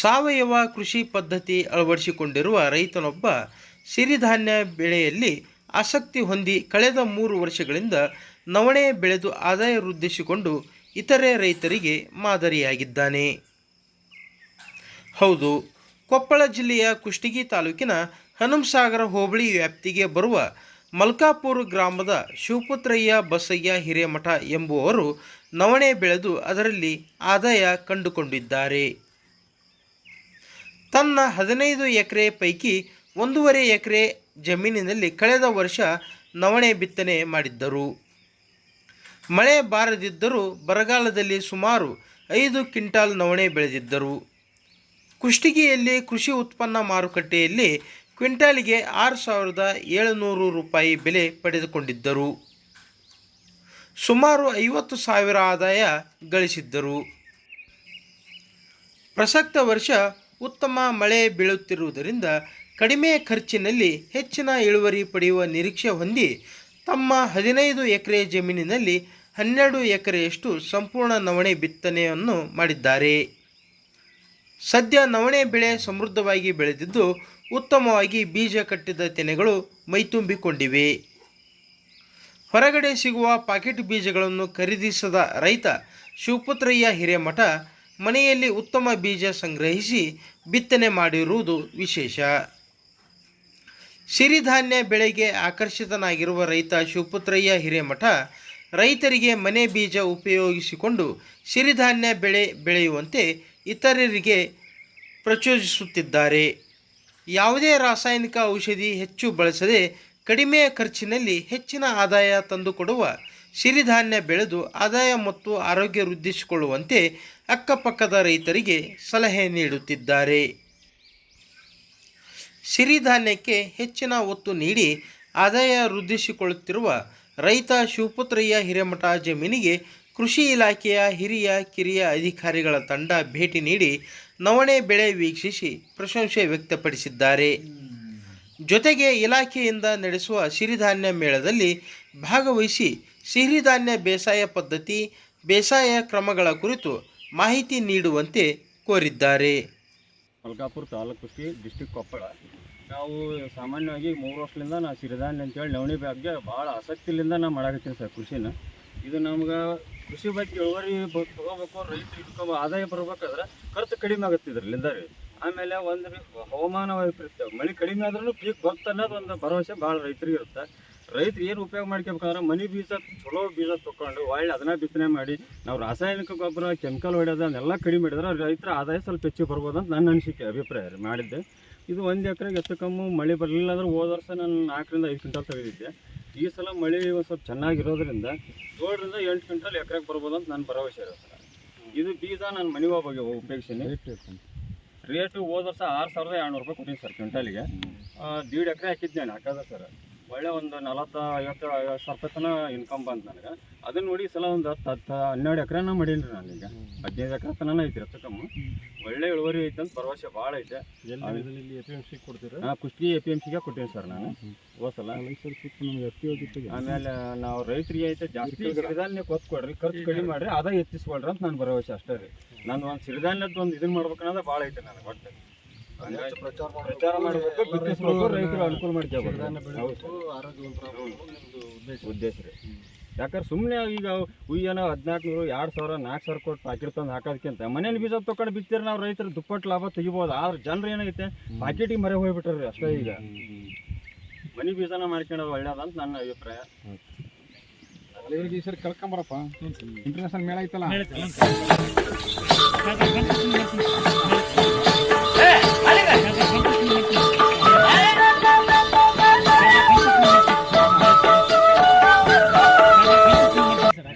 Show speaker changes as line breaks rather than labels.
ಸಾವಯವ ಕೃಷಿ ಪದ್ಧತಿ ಅಳವಡಿಸಿಕೊಂಡಿರುವ ರೈತನೊಬ್ಬ ಸಿರಿಧಾನ್ಯ ಬೆಳೆಯಲ್ಲಿ ಆಸಕ್ತಿ ಹೊಂದಿ ಕಳೆದ ಮೂರು ವರ್ಷಗಳಿಂದ ನವಣೆ ಬೆಳೆದು ಆದಾಯ ವೃದ್ಧಿಸಿಕೊಂಡು ಇತರೆ ರೈತರಿಗೆ ಮಾದರಿಯಾಗಿದ್ದಾನೆ. ಹೌದು, ಕೊಪ್ಪಳ ಜಿಲ್ಲೆಯ ಕುಷ್ಟಗಿ ತಾಲೂಕಿನ ಹನುಮಸಾಗರ ಹೋಬಳಿ ವ್ಯಾಪ್ತಿಗೆ ಬರುವ ಮಲ್ಕಾಪುರ ಗ್ರಾಮದ ಶಿವಪುತ್ರಯ್ಯ ಬಸಯ್ಯ ಹಿರೇಮಠ ಎಂಬುವವರು ನವಣೆ ಬೆಳೆದು ಅದರಲ್ಲಿ ಆದಾಯ ಕಂಡುಕೊಂಡಿದ್ದಾರೆ. ತನ್ನ ಹದಿನೈದು ಎಕರೆ ಪೈಕಿ ಒಂದೂವರೆ ಎಕರೆ ಜಮೀನಿನಲ್ಲಿ ಕಳೆದ ವರ್ಷ ನವಣೆ ಬಿತ್ತನೆ ಮಾಡಿದ್ದರು. ಮಳೆ ಬಾರದಿದ್ದರೂ ಬರಗಾಲದಲ್ಲಿ ಸುಮಾರು ಐದು ಕ್ವಿಂಟಾಲ್ ನವಣೆ ಬೆಳೆದಿದ್ದರು. ಕುಷ್ಟಗಿಯಲ್ಲಿ ಕೃಷಿ ಉತ್ಪನ್ನ ಮಾರುಕಟ್ಟೆಯಲ್ಲಿ ಕ್ವಿಂಟಾಲಿಗೆ ಆರು ಸಾವಿರದ ಏಳುನೂರು ರೂಪಾಯಿ ಬೆಲೆ ಪಡೆದುಕೊಂಡಿದ್ದರು. ಸುಮಾರು ಐವತ್ತು ಸಾವಿರ ಆದಾಯ ಗಳಿಸಿದ್ದರು. ಪ್ರಸಕ್ತ ವರ್ಷ ಉತ್ತಮ ಮಳೆ ಬೀಳುತ್ತಿರುವುದರಿಂದ ಕಡಿಮೆ ಖರ್ಚಿನಲ್ಲಿ ಹೆಚ್ಚಿನ ಇಳುವರಿ ಪಡೆಯುವ ನಿರೀಕ್ಷೆ ಹೊಂದಿ ತಮ್ಮ ಹದಿನೈದು ಎಕರೆ ಜಮೀನಿನಲ್ಲಿ ಹನ್ನೆರಡು ಎಕರೆಯಷ್ಟು ಸಂಪೂರ್ಣ ನವಣೆ ಬಿತ್ತನೆಯನ್ನು ಮಾಡಿದ್ದಾರೆ. ಸದ್ಯ ನವಣೆ ಬೆಳೆ ಸಮೃದ್ಧವಾಗಿ ಬೆಳೆದಿದ್ದು ಉತ್ತಮವಾಗಿ ಬೀಜ ಕಟ್ಟಿದ ತೆನೆಗಳು ಮೈತುಂಬಿಕೊಂಡಿವೆ. ಹೊರಗಡೆ ಸಿಗುವ ಪಾಕೆಟ್ ಬೀಜಗಳನ್ನು ಖರೀದಿಸದ ರೈತ ಶಿವಪುತ್ರಯ್ಯ ಹಿರೇಮಠ ಮನೆಯಲ್ಲಿ ಉತ್ತಮ ಬೀಜ ಸಂಗ್ರಹಿಸಿ ಬಿತ್ತನೆ ಮಾಡಿರುವುದು ವಿಶೇಷ. ಸಿರಿಧಾನ್ಯ ಬೆಳೆಗೆ ಆಕರ್ಷಿತನಾಗಿರುವ ರೈತ ಶಿವಪುತ್ರಯ್ಯ ಹಿರೇಮಠ ರೈತರಿಗೆ ಮನೆ ಬೀಜ ಉಪಯೋಗಿಸಿಕೊಂಡು ಸಿರಿಧಾನ್ಯ ಬೆಳೆ ಬೆಳೆಯುವಂತೆ ಇತರರಿಗೆ ಪ್ರಚೋದಿಸುತ್ತಿದ್ದಾರೆ. ಯಾವುದೇ ರಾಸಾಯನಿಕ ಔಷಧಿ ಹೆಚ್ಚು ಬಳಸದೆ ಕಡಿಮೆ ಖರ್ಚಿನಲ್ಲಿ ಹೆಚ್ಚಿನ ಆದಾಯ ತಂದುಕೊಡುವ ಸಿರಿಧಾನ್ಯ ಬೆಳೆದು ಆದಾಯ ಮತ್ತು ಆರೋಗ್ಯ ವೃದ್ಧಿಸಿಕೊಳ್ಳುವಂತೆ ಅಕ್ಕಪಕ್ಕದ ರೈತರಿಗೆ ಸಲಹೆ ನೀಡುತ್ತಿದ್ದಾರೆ. ಸಿರಿಧಾನ್ಯಕ್ಕೆ ಹೆಚ್ಚಿನ ಒತ್ತು ನೀಡಿ ಆದಾಯ ವೃದ್ಧಿಸಿಕೊಳ್ಳುತ್ತಿರುವ ರೈತ ಶಿವಪುತ್ರಯ್ಯ ಹಿರೇಮಠ ಜಮೀನಿಗೆ ಕೃಷಿ ಇಲಾಖೆಯ ಹಿರಿಯ ಕಿರಿಯ ಅಧಿಕಾರಿಗಳ ತಂಡ ಭೇಟಿ ನೀಡಿ ನವಣೆ ಬೆಳೆ ವೀಕ್ಷಿಸಿ ಪ್ರಶಂಸೆ ವ್ಯಕ್ತಪಡಿಸಿದ್ದಾರೆ. ಜೊತೆಗೆ ಇಲಾಖೆಯಿಂದ ನಡೆಸುವ ಸಿರಿಧಾನ್ಯ ಮೇಳದಲ್ಲಿ ಭಾಗವಹಿಸಿ ಸಿರಿಧಾನ್ಯ ಬೇಸಾಯ ಪದ್ಧತಿ, ಬೇಸಾಯ ಕ್ರಮಗಳ ಕುರಿತು ಮಾಹಿತಿ ನೀಡುವಂತೆ ಕೋರಿದ್ದಾರೆ.
ಮಲ್ಕಾಪುರ ತಾಲೂಕು ಡಿಸ್ಟಿಕ್ ಕೊಪ್ಪಳ. ನಾವು ಸಾಮಾನ್ಯವಾಗಿ ಮೂರು ವರ್ಷದಿಂದ ನಾ ಸಿರಿಧಾನ್ಯ ಅಂತೇಳಿ ನವಣಿ ಬಗ್ಗೆ ಭಾಳ ಆಸಕ್ತಿಯಿಂದ ನಾವು ಮಾಡಾಕತ್ತೀನಿ ಸರ್ ಕೃಷಿನ. ಇದು ನಮ್ಗೆ ಕೃಷಿ ಬಗ್ಗೆ ಇಳುವರಿ ತಗೋಬೇಕು ರೈತರು ಆದಾಯ ಬರ್ಬೇಕಾದ್ರೆ ಖರ್ಚು ಕಡಿಮೆ ಆಗುತ್ತೆ ಇದರಲ್ಲಿಂದ ರೀ ಆಮೇಲೆ ಒಂದು ಹವಾಮಾನ ವೈಪರೀತ್ಯ, ಮಳೆ ಕಡಿಮೆ ಆದ್ರೂ ಪೀಕ್ ಬರ್ತ ಅನ್ನೋದು ಒಂದು ಭರವಸೆ ಭಾಳ ರೈತರಿಗೆ ಇರುತ್ತೆ. ರೈತರು ಏನು ಉಪಯೋಗ ಮಾಡ್ಕೋಬೇಕಂದ್ರೆ ಮನೆ ಬೀಜ ಚಲೋ ಬೀಜ ತೊಗೊಂಡು ಒಳ್ಳೆ ಅದನ್ನ ಬಿತ್ತನೆ ಮಾಡಿ, ನಾವು ರಾಸಾಯನಿಕ ಗೊಬ್ಬರ, ಕೆಮಿಕಲ್ ಹೊಡೆಯೋದು, ಅದನ್ನೆಲ್ಲ ಕಡಿಮೆ ಮಾಡಿದ್ರೆ ರೈತರ ಆದಾಯ ಸ್ವಲ್ಪ ಹೆಚ್ಚು ಬರ್ಬೋದು ಅಂತ ನನ್ನ ಅನಿಸಿಕೆ, ಅಭಿಪ್ರಾಯ ರೀ ಮಾಡಿದ್ದೆ. ಇದು ಒಂದು ಎಕರೆಗೆ ಹೆಚ್ಚು ಕಮ್ಮು ಮಳೆ ಬರಲಿಲ್ಲ ಅಂದ್ರೆ ಹೋದ ವರ್ಷ ನಾನು ನಾಲ್ಕರಿಂದ ಐದು ಕ್ವಿಂಟಲ್ ತೆಗೆದಿದ್ದೆ. ಈ ಸಲ ಮಳೆ ಸ್ವಲ್ಪ ಚೆನ್ನಾಗಿರೋದ್ರಿಂದ ಏಳರಿಂದ ಎಂಟು ಕ್ವಿಂಟಲ್ ಎಕರೆಗೆ ಬರ್ಬೋದು ಅಂತ ನನ್ನ ಭರವಸೆ ಇರುತ್ತೆ. ಇದು ಬೀಜ ನಾನು ಮನೆ ಹೋಗಿ ಉಪಯೋಗಿಸೀನಿ ರೇಟು ಹೋದ ವರ್ಷ ಆರು ಸಾವಿರದ ಏಳ್ನೂರು ರೂಪಾಯಿ ಕೊಟ್ಟಿನಿ ಸರ್ ಕ್ವಿಂಟಲಿಗೆ. ದೀಡ್ ಎಕರೆ ಹಾಕಿದ್ದೆ ನಾನು ಹಾಕೋದ ಸರ್, ಒಳ್ಳೆ ಒಂದು ನಲವತ್ತು ಐವತ್ತು ಐವತ್ತು ಸಾವಿರ ರೂಪಾಯಿ ತನಕ ಇನ್ಕಮ್ ಬಂತು ನನಗೆ. ಅದನ್ನ ನೋಡಿ ಸಲ ಒಂದು ಹತ್ತು ಹತ್ತು ಹನ್ನೆರಡು ಎಕರೆನ ಮಾಡೀನಿ ರೀ ನಾನೀಗ ಹದಿನೈದು ಎಕರೆ ತನಕ ಐತಿ ಹೆಚ್ಚು ಕಮ್ಮಿ ಒಳ್ಳೆ ಇಳುವರಿ ಐತೆ ಅಂತ ಪರವಶ ಭಾಳ ಐತೆ. ಹಾಂ ಕುಷ್ಟಗಿ ಎ ಪಿ ಎಂ ಸಿಗೆ ಕೊಟ್ಟೇನಿ ಸರ್ ನಾನು. ಹೋಸಲ ಆಮೇಲೆ ನಾವು ರೈತರಿಗೆ ಐತೆ ಜಾಸ್ತಿ ಸಿರಿಧಾನ್ಯ ಕೊತ್ ಕೊಡ್ರಿ ಖರ್ಚು ಕಡಿಮೆ ಮಾಡ್ರಿ ಅದ ಎತ್ತಿಸ್ಕೊಳ್ರಿ ಅಂತ ನಾನು ಭರವಸೆ ಅಷ್ಟೇ ರೀ. ನಾನು ಒಂದು ಸಿರಿಧಾನ್ಯದ ಒಂದು ಇದನ್ನ ಮಾಡ್ಬೇಕನ್ನೋದು ಭಾಳ ಐತೆ ನನಗೆ ಒಟ್ಟು. ಪ್ರಚಾರ ಮಾಡಬೇಕು. ಬಿತ್ತಿಸ್ಬೇಕು ರೈತರು ಅನುಕೂಲ ಮಾಡ್ಕೋಬೇಕು. ಉದ್ದೇಶ. ರೀ. ಯಾಕಂದ್ರೆ ಸುಮ್ಮನೆ ಈಗ ಏನೋ ಹದಿನಾಲ್ಕು ನೂರು ಎರಡು ಸಾವಿರ ನಾಲ್ಕು ಸಾವಿರ ಕೊಟ್ಟು ಪ್ಯಾಕೆಟ್ ತಂದು ಹಾಕೋದಕ್ಕಿಂತ ಮನೇಲಿ ಬೀಜ ತೊಗೊಂಡು ಬಿತ್ತೀರಿ ನಾವು ರೈತರು ದುಪ್ಪಟ್ಟು ಲಾಭ ತೆಗಿಬೋದು. ಆದ್ರೆ ಜನರು ಏನಾಗೈತೆ? ಪ್ಯಾಕೆಟಿಗೆ ಮರೆ ಹೋಗ್ಬಿಟ್ರಿ ಅಷ್ಟೇ ಈಗ. ಮನೆ ಬೀಜನ ಮಾಡ್ಕೊಳ್ಳೋದು ಒಳ್ಳೇದಂತ ನನ್ನ ಅಭಿಪ್ರಾಯ.
ಇವ್ರಿಗೆ ಈ ಸರಿ ಕರ್ಕೊಂಬರಪ್ಪ ಇಂಟರ್ನ್ಯಾಷನಲ್ ಮೇಳ ಐತಲ್ಲ.